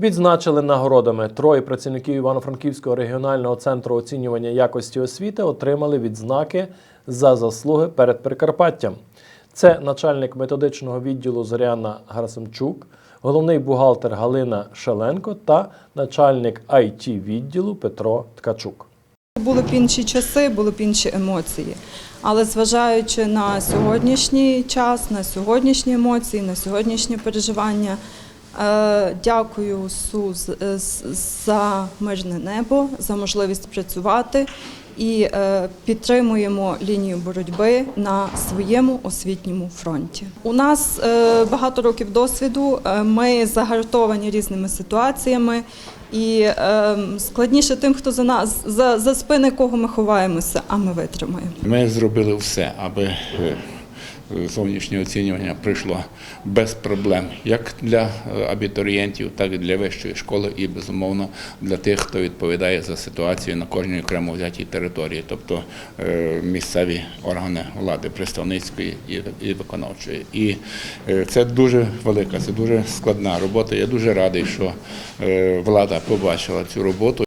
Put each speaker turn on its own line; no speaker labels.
Відзначили нагородами. Троє працівників Івано-Франківського регіонального центру оцінювання якості освіти отримали відзнаки за заслуги перед Прикарпаттям. Це начальник методичного відділу Зоряна Гарасимчук, головний бухгалтер Галина Шеленко та начальник it відділу Петро Ткачук.
Були б інші часи, були б інші емоції. Але зважаючи на сьогоднішній час, на сьогоднішні емоції, на сьогоднішні переживання, дякую СУ е, за мирне небо, за можливість працювати і е, підтримуємо лінію боротьби на своєму освітньому фронті. У нас е, багато років досвіду. е, Ми загартовані різними ситуаціями. І е, складніше тим, хто за нас за, за спини кого ми ховаємося, а ми витримаємо.
Ми зробили все, аби е, зовнішнє оцінювання пройшло без проблем, як для е, абітурієнтів, так і для вищої школи, і безумовно для тих, хто відповідає за ситуацію на кожній окремо взятій території, тобто е, місцеві органи влади, представницької і- виконавчої. І е, це дуже велика, це дуже складна робота. Я дуже радий, що влада побачила цю роботу.